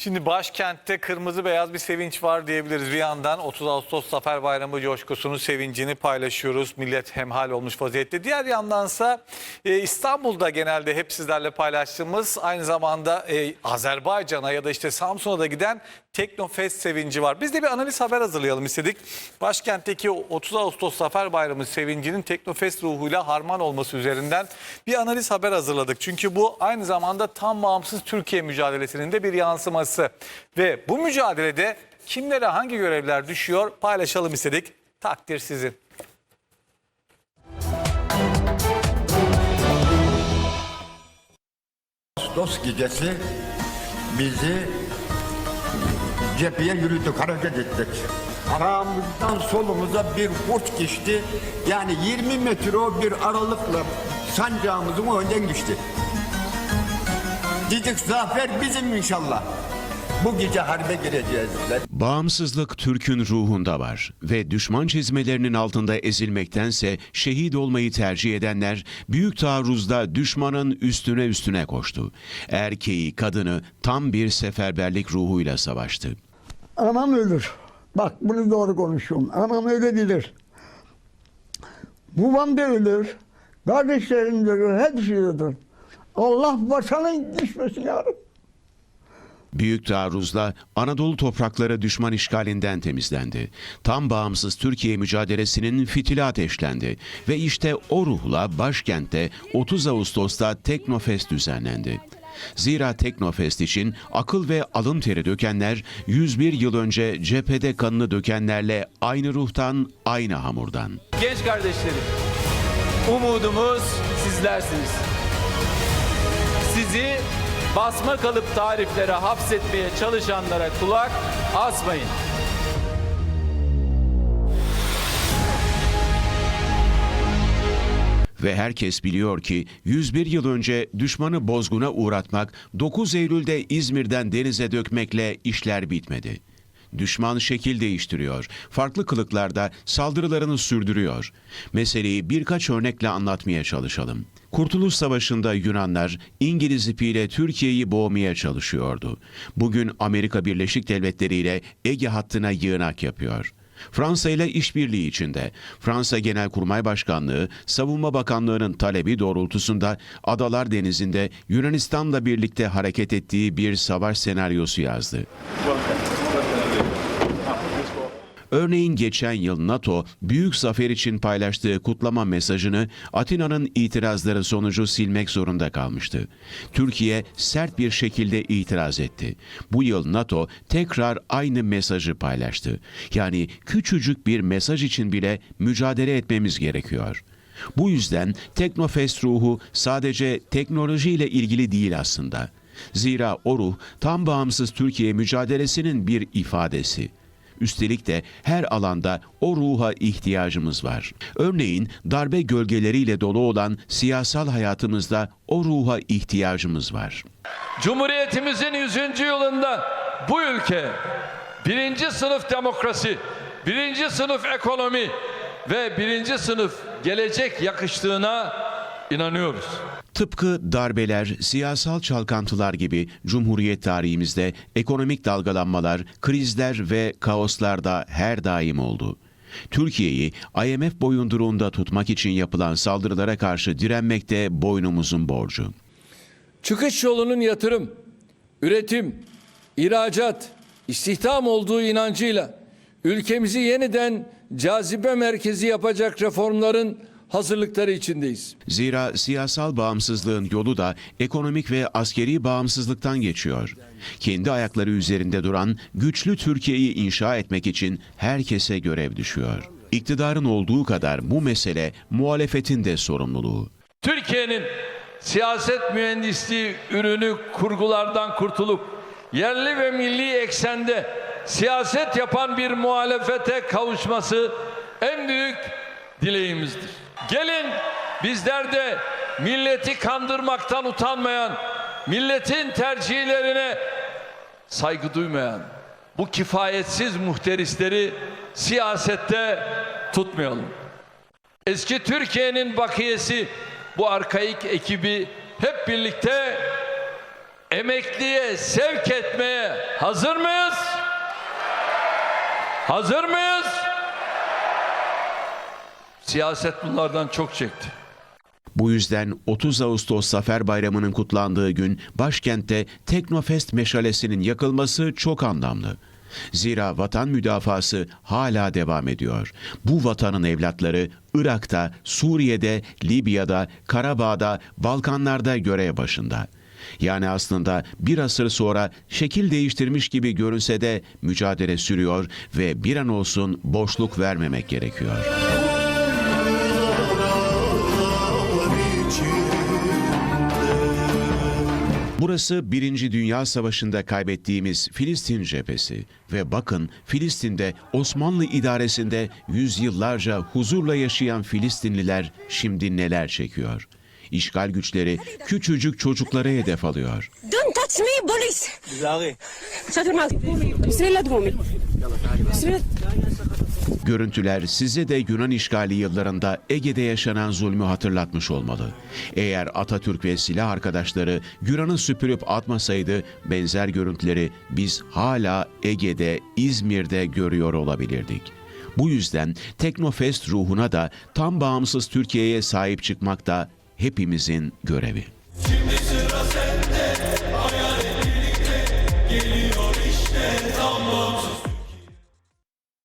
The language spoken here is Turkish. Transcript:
Şimdi başkentte kırmızı beyaz bir sevinç var diyebiliriz. Bir yandan 30 Ağustos Zafer Bayramı coşkusunun sevincini paylaşıyoruz. Millet hemhal olmuş vaziyette. Diğer yandansa e, İstanbul'da genelde hep sizlerle paylaştığımız aynı zamanda e, Azerbaycan'a ya da işte Samsun'a da giden Teknofest sevinci var. Biz de bir analiz haber hazırlayalım istedik. Başkentteki 30 Ağustos Zafer Bayramı sevincinin Teknofest ruhuyla harman olması üzerinden bir analiz haber hazırladık. Çünkü bu aynı zamanda tam bağımsız Türkiye mücadelesinin de bir yansıması. Ve bu mücadelede kimlere hangi görevler düşüyor paylaşalım istedik. Takdir sizin. Ağustos gecesi bizi cepheye yürüdük, hareket ettik. Sağımızdan solumuza bir kurt geçti. Yani 20 metre o bir aralıkla sancağımızın önden geçti. Dedik zafer bizim inşallah. Bu gece harbe gireceğiz. Bağımsızlık Türk'ün ruhunda var ve düşman çizmelerinin altında ezilmektense şehit olmayı tercih edenler büyük taarruzda düşmanın üstüne üstüne koştu. Erkeği, kadını tam bir seferberlik ruhuyla savaştı. Anam ölür. Bak bunu doğru konuşuyorum. Anam ölebilir. Babam da ölür. Kardeşlerim de ölür. Hepsi ölür. Allah başına düşmesin yarabbim. Büyük taarruzla Anadolu toprakları düşman işgalinden temizlendi. Tam bağımsız Türkiye mücadelesinin fitili ateşlendi ve işte o ruhla başkentte 30 Ağustos'ta Teknofest düzenlendi. Zira Teknofest için akıl ve alın teri dökenler 101 yıl önce cephede kanını dökenlerle aynı ruhtan, aynı hamurdan. Genç kardeşlerim, umudumuz sizlersiniz. Sizi basma kalıp tariflere hapsetmeye çalışanlara kulak asmayın. Ve herkes biliyor ki 101 yıl önce düşmanı bozguna uğratmak, 9 Eylül'de İzmir'den denize dökmekle işler bitmedi. Düşman şekil değiştiriyor, farklı kılıklarda saldırılarını sürdürüyor. Meseleyi birkaç örnekle anlatmaya çalışalım. Kurtuluş Savaşı'nda Yunanlar İngiliz ipiyle Türkiye'yi boğmaya çalışıyordu. Bugün Amerika Birleşik Devletleri ile Ege hattına yığınak yapıyor. Fransa ile işbirliği içinde Fransa Genelkurmay Başkanlığı Savunma Bakanlığı'nın talebi doğrultusunda Adalar Denizi'nde Yunanistan'la birlikte hareket ettiği bir savaş senaryosu yazdı. Örneğin geçen yıl NATO büyük zafer için paylaştığı kutlama mesajını Atina'nın itirazları sonucu silmek zorunda kalmıştı. Türkiye sert bir şekilde itiraz etti. Bu yıl NATO tekrar aynı mesajı paylaştı. Yani küçücük bir mesaj için bile mücadele etmemiz gerekiyor. Bu yüzden Teknofest ruhu sadece teknolojiyle ilgili değil aslında. Zira o ruh tam bağımsız Türkiye mücadelesinin bir ifadesi. Üstelik de her alanda o ruha ihtiyacımız var. Örneğin darbe gölgeleriyle dolu olan siyasal hayatımızda o ruha ihtiyacımız var. Cumhuriyetimizin 100. yılında bu ülke birinci sınıf demokrasi, birinci sınıf ekonomi ve birinci sınıf gelecek yakıştığına inanıyoruz. Tıpkı darbeler, siyasal çalkantılar gibi Cumhuriyet tarihimizde ekonomik dalgalanmalar, krizler ve kaoslar da her daim oldu. Türkiye'yi IMF boyunduruğunda tutmak için yapılan saldırılara karşı direnmek de boynumuzun borcu. Çıkış yolunun yatırım, üretim, ihracat, istihdam olduğu inancıyla ülkemizi yeniden cazibe merkezi yapacak reformların hazırlıkları içindeyiz. Zira siyasal bağımsızlığın yolu da ekonomik ve askeri bağımsızlıktan geçiyor. Kendi ayakları üzerinde duran güçlü Türkiye'yi inşa etmek için herkese görev düşüyor. İktidarın olduğu kadar bu mesele muhalefetin de sorumluluğu. Türkiye'nin siyaset mühendisliği ürünü kurgulardan kurtulup yerli ve milli eksende siyaset yapan bir muhalefete kavuşması en büyük dileğimizdir. Gelin bizler de milleti kandırmaktan utanmayan, milletin tercihlerine saygı duymayan bu kifayetsiz muhterisleri siyasette tutmayalım. Eski Türkiye'nin bakiyesi bu arkaik ekibi hep birlikte emekliye sevk etmeye hazır mıyız? Hazır mıyız? Siyaset bunlardan çok çekti. Bu yüzden 30 Ağustos Zafer Bayramı'nın kutlandığı gün başkentte Teknofest meşalesinin yakılması çok anlamlı. Zira vatan müdafası hala devam ediyor. Bu vatanın evlatları Irak'ta, Suriye'de, Libya'da, Karabağ'da, Balkanlar'da görev başında. Yani aslında bir asır sonra şekil değiştirmiş gibi görünse de mücadele sürüyor ve bir an olsun boşluk vermemek gerekiyor. Burası Birinci Dünya Savaşı'nda kaybettiğimiz Filistin cephesi ve bakın Filistin'de Osmanlı idaresinde yüzyıllarca huzurla yaşayan Filistinliler şimdi neler çekiyor. İşgal güçleri küçücük çocuklara hedef alıyor. Don't touch me police. Bismillah. Bismillah. Görüntüler size de Yunan işgali yıllarında Ege'de yaşanan zulmü hatırlatmış olmalı. Eğer Atatürk ve silah arkadaşları Yunan'ı süpürüp atmasaydı benzer görüntüleri biz hala Ege'de, İzmir'de görüyor olabilirdik. Bu yüzden Teknofest ruhuna da tam bağımsız Türkiye'ye sahip çıkmak da hepimizin görevi.